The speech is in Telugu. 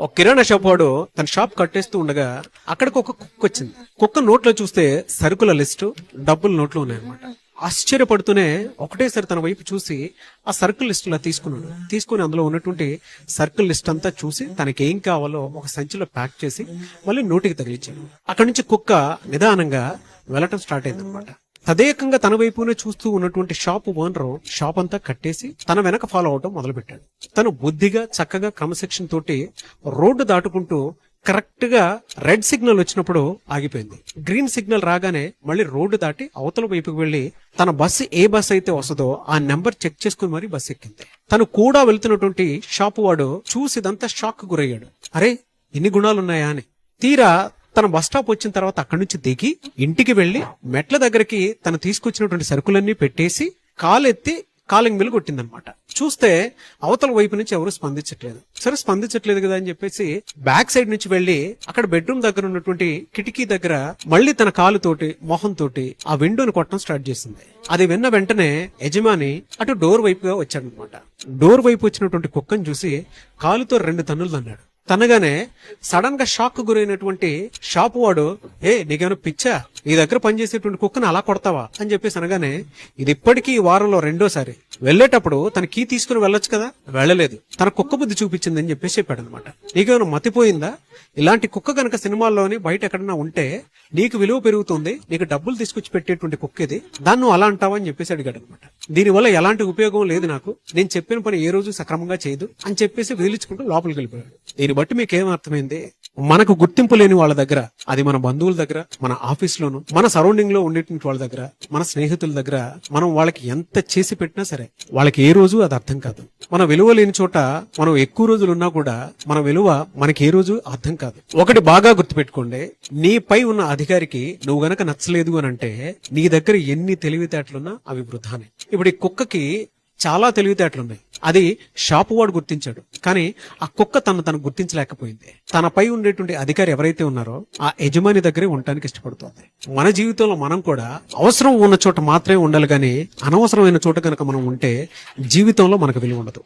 ఒక కిరాణా షాప్ వాడు తన షాప్ కట్టేస్తూ ఉండగా అక్కడికి ఒక కుక్క వచ్చింది. కుక్క నోట్లో చూస్తే సరుకుల లిస్టు డబ్బుల నోట్లో ఉన్నాయన్నమాట. ఆశ్చర్యపడుతూనే ఒకటేసారి తన వైపు చూసి ఆ సర్కిల్ లిస్ట్ ఇలా తీసుకున్నాడు. తీసుకుని అందులో ఉన్నటువంటి సర్కిల్ లిస్ట్ అంతా చూసి తనకి ఏం కావాలో ఒక సంచిలో ప్యాక్ చేసి మళ్ళీ నోటికి తగిలించాడు. అక్కడి నుంచి కుక్క నిదానంగా వెళ్ళటం స్టార్ట్ అయింది అనమాట తదేకంగా తన వైపునే చూస్తూ ఉన్నటువంటి షాప్ ఓనర్ షాప్ అంతా కట్టేసి తన వెనక ఫాలో అవటం మొదలుపెట్టాడు. తను బుద్ధిగా చక్కగా క్రమశిక్షణ తోటి రోడ్డు దాటుకుంటూ కరెక్ట్గా రెడ్ సిగ్నల్ వచ్చినప్పుడు ఆగిపోయింది. గ్రీన్ సిగ్నల్ రాగానే మళ్ళీ రోడ్డు దాటి అవతల వైపుకి వెళ్ళి తన బస్సు ఏ బస్సు అయితే వస్తుందో ఆ నెంబర్ చెక్ చేసుకుని మరీ బస్సు ఎక్కింది. తను కూడా వెళ్తున్నటువంటి షాపు వాడు చూసి ఇదంతా షాక్ గురయ్యాడు. అరే ఇన్ని గుణాలు ఉన్నాయా అని. తీరా తన బస్ స్టాప్ వచ్చిన తర్వాత అక్కడి నుంచి దిగి ఇంటికి వెళ్ళి మెట్ల దగ్గరికి తను తీసుకొచ్చినటువంటి సరుకులన్నీ పెట్టేసి కాలెత్తి కాలింగ్ బిల్ కొట్టిందనమాట. చూస్తే అవతల వైపు నుంచి ఎవరు స్పందించట్లేదు. సరే స్పందించట్లేదు కదా అని చెప్పేసి బ్యాక్ సైడ్ నుంచి వెళ్ళి అక్కడ బెడ్రూమ్ దగ్గర ఉన్నటువంటి కిటికీ దగ్గర మళ్ళీ తన కాలుతోటి మొహం తోటి ఆ విండోని కొట్టడం స్టార్ట్ చేసింది. అది విన్న వెంటనే యజమాని అటు డోర్ వైపుగా వచ్చాడనమాట. డోర్ వైపు వచ్చినటువంటి కుక్కను చూసి కాలుతో రెండు తన్నులు తన్నాడు. తనగానే సడన్గా షాక్ గురైనటువంటి షాపు వాడు ఏ నీకేమైనా పిచ్చా? నీ దగ్గర పనిచేసేటువంటి కుక్కను అలా కొడతావా? అని చెప్పేసి అనగానే ఇది ఇప్పటికీ ఈ వారంలో రెండోసారి. వెళ్ళేటప్పుడు తన కీ తీసుకుని వెళ్ళొచ్చు కదా? వెళ్ళలేదు. తన కుక్క బుద్ధి చూపించింది అని చెప్పేసి చెప్పాడు అనమాట నీకేమైనా మతిపోయిందా? ఇలాంటి కుక్క గనక సినిమాల్లోని బయట ఎక్కడన్నా ఉంటే నీకు విలువ పెరుగుతుంది. నీకు డబ్బులు తీసుకొచ్చి పెట్టేటువంటి కుక్క ఇది. దాన్ని నువ్వు అలా అంటావా? అని చెప్పేసి అడిగాడు అనమాట దీనివల్ల ఎలాంటి ఉపయోగం లేదు నాకు. నేను చెప్పిన పని ఏ రోజు సక్రమంగా చేయదు. అని చెప్పేసి వదిలించుకుంటూ లోపలికి వెళ్ళిపోయాడు. దీని బట్టి మీకు ఏం అర్థమైంది మనకు గుర్తింపు లేని వాళ్ళ దగ్గర అది మన బంధువుల దగ్గర మన ఆఫీస్ లోను మన సరౌండింగ్లో ఉండేటువంటి వాళ్ళ దగ్గర మన స్నేహితుల దగ్గర మనం వాళ్ళకి ఎంత చేసి పెట్టినా సరే వాళ్ళకి ఏ రోజు అది అర్థం కాదు. మన విలువ లేని చోట మనం ఎక్కువ రోజులు ఉన్నా కూడా మన విలువ మనకి ఏ రోజు అర్థం కాదు. ఒకటి బాగా గుర్తుపెట్టుకోండి నీపై ఉన్న అధికారికి నువ్వు గనక నచ్చలేదు అని అంటే నీ దగ్గర ఎన్ని తెలివితేటలున్నా అవి వృధానే. ఇప్పుడు ఈ కుక్కకి చాలా తెలివితేటలున్నాయి. అది షాపు వాడు గుర్తించాడు. కానీ ఆ కుక్క తను తను గుర్తించలేకపోయింది. తనపై ఉండేటువంటి అధికారి ఎవరైతే ఉన్నారో ఆ యజమాని దగ్గరే ఉండటానికి ఇష్టపడుతుంది. మన జీవితంలో మనం కూడా అవసరం ఉన్న చోట మాత్రమే ఉండాలి కానీ అనవసరమైన చోట కనుక మనం ఉంటే జీవితంలో మనకు విలువ ఉండదు.